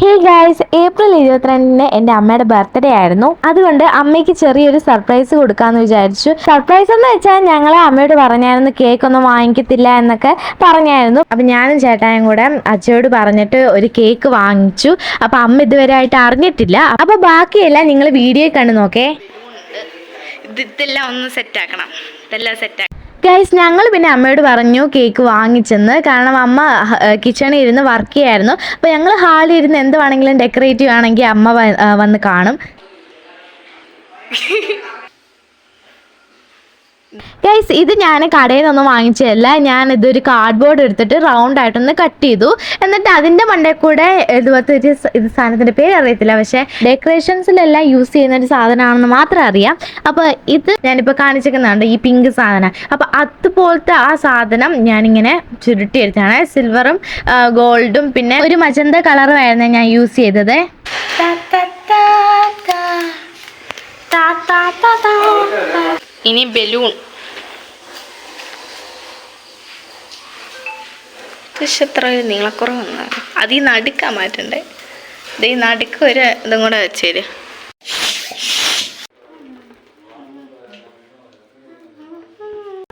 Hey guys April ഇരുപത്തിരണ്ടിന് എന്റെ അമ്മയുടെ ബർത്ത്ഡേ ആയിരുന്നു. അതുകൊണ്ട് അമ്മയ്ക്ക് ചെറിയൊരു സർപ്രൈസ് കൊടുക്കാമെന്ന് വിചാരിച്ചു. സർപ്രൈസ് എന്ന് വെച്ചാൽ ഞങ്ങൾ അമ്മയോട് പറഞ്ഞായിരുന്നു കേക്ക് ഒന്നും വാങ്ങിക്കത്തില്ല എന്നൊക്കെ പറഞ്ഞായിരുന്നു. അപ്പം ഞാനും ചേട്ടായും കൂടെ അച്ഛയോട് പറഞ്ഞിട്ട് ഒരു കേക്ക് വാങ്ങിച്ചു. അപ്പം അമ്മ ഇതുവരെ ആയിട്ട് അറിഞ്ഞിട്ടില്ല. അപ്പോൾ ബാക്കിയെല്ലാം നിങ്ങൾ വീഡിയോ കണ്ടു നോക്കേ. ഇതെല്ലാം ഒന്ന് സെറ്റ് ആക്കണം. ഇതെല്ലാം സെറ്റാക്കണം ഗൈസ് ഞങ്ങൾ പിന്നെ അമ്മയോട് പറഞ്ഞു കേക്ക് വാങ്ങിച്ചെന്ന്. കാരണം അമ്മ കിച്ചണിൽ ഇരുന്ന് വർക്ക് ചെയ്യായിരുന്നു. അപ്പോൾ ഞങ്ങൾ ഹാളിൽ ഇരുന്ന് എന്ത് വേണമെങ്കിലും ഡെക്കറേറ്റ് ചെയ്യുകയാണെങ്കിൽ അമ്മ വന്ന് കാണും. ഗൈസ് ഇത് ഞാൻ കടയിൽ നിന്നൊന്നും വാങ്ങിച്ചതല്ല. ഞാൻ ഇതൊരു കാർഡ്ബോർഡ് എടുത്തിട്ട് റൗണ്ട് ആയിട്ടൊന്ന് കട്ട് ചെയ്തു. എന്നിട്ട് അതിന്റെ മണ്ടേ കൂടെ ഇതുപോലത്തെ ഒരു ഇത് സാധനത്തിന്റെ പേര് അറിയത്തില്ല. പക്ഷേ ഡെക്കറേഷൻസിലെല്ലാം യൂസ് ചെയ്യുന്ന ഒരു സാധനമാണെന്ന് മാത്രം അറിയാം. അപ്പോൾ ഇത് ഞാനിപ്പോൾ കാണിച്ചിരിക്കുന്നുണ്ട് ഈ പിങ്ക് സാധനം. അപ്പോൾ അതുപോലത്തെ ആ സാധനം ഞാനിങ്ങനെ ചുരുട്ടി എടുത്താണ് സിൽവറും ഗോൾഡും പിന്നെ ഒരു മജന്ത കളറുമായിരുന്നു ഞാൻ യൂസ് ചെയ്തത്. ഇനി ബലൂൺ. എത്ര നീളക്കുറവ് വന്നാണ് അത് ഈ നടുക്കാ മാറ്റണ്ടേ. ഇത് ഈ നടുക്ക് ഒരു ഇതും കൂടെ വെച്ചേര്.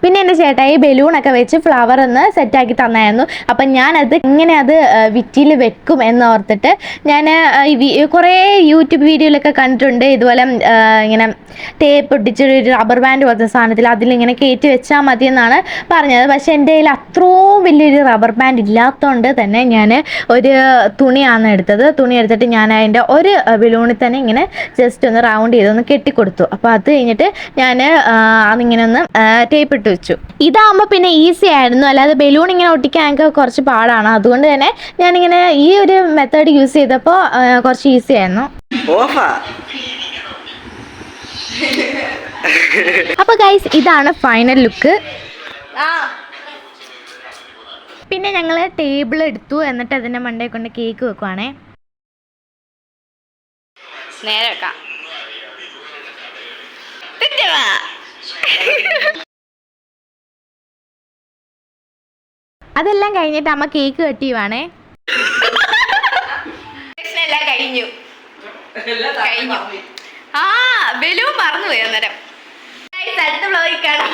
പിന്നെ എന്റെ ചേട്ടായി ബലൂണൊക്കെ വെച്ച് ഫ്ലവർ ഒന്ന് സെറ്റാക്കി തന്നായിരുന്നു. അപ്പം ഞാനത് ഇങ്ങനെ അത് വിറ്റിയിൽ വെക്കും എന്നോർത്തിട്ട് ഞാൻ കുറേ യൂട്യൂബ് വീഡിയോയിലൊക്കെ കണ്ടിട്ടുണ്ട്. ഇതുപോലെ ഇങ്ങനെ ടേപ്പ് ഒട്ടിച്ചൊരു റബ്ബർ ബാൻഡ് പോലത്തെ സാധനത്തിൽ അതിലിങ്ങനെ കയറ്റി വെച്ചാൽ മതി എന്നാണ് പറഞ്ഞത്. പക്ഷേ എന്റെ കയ്യിൽ അത്രയും വലിയൊരു റബ്ബർ ബാൻഡ് ഇല്ലാത്തതുകൊണ്ട് തന്നെ ഞാൻ ഒരു തുണിയാണ് എടുത്തത്. തുണി എടുത്തിട്ട് ഞാൻ അതിന്റെ ഒരു ബലൂണിൽ തന്നെ ഇങ്ങനെ ജസ്റ്റ് ഒന്ന് റൗണ്ട് ചെയ്തൊന്ന് കെട്ടിക്കൊടുത്തു. അപ്പോൾ അത് കഴിഞ്ഞിട്ട് ഞാൻ അതിങ്ങനെ ഒന്ന് ടേപ്പ് ഇട്ട്. വെച്ചു ഇതാകുമ്പോൾ പിന്നെ ഈസി ആയിരുന്നു. അല്ലാതെ ബലൂൺ ഇങ്ങനെ ഒട്ടിക്കാൻ എനിക്ക് കുറച്ച് പാടാണ്. അതുകൊണ്ട് തന്നെ ഞാനിങ്ങനെ ഈ ഒരു മെത്തേഡ് യൂസ് ചെയ്തപ്പോൾ കുറച്ച് ഈസി ആയിരുന്നു. ഓഫാ. അപ്പോൾ ഗൈസ് ഇതാണ് ഫൈനൽ ലുക്ക് പിന്നെ ഞങ്ങൾ ടേബിൾ എടുത്തു. എന്നിട്ട് അതിന്റെ മണ്ടേ കൊണ്ട് കേക്ക് വെക്കുവാണേ. നേരെ വെക്കാം. അതെല്ലാം കഴിഞ്ഞിട്ട് അമ്മ കേക്ക് കട്ടി വേണേ Decoration എല്ലാം കഴിഞ്ഞു. കഴിഞ്ഞു. ആ ബലൂൺ മറന്നുപോയി അന്നേരം. അടുത്ത ബ്ലോഗിൽ കാണാം.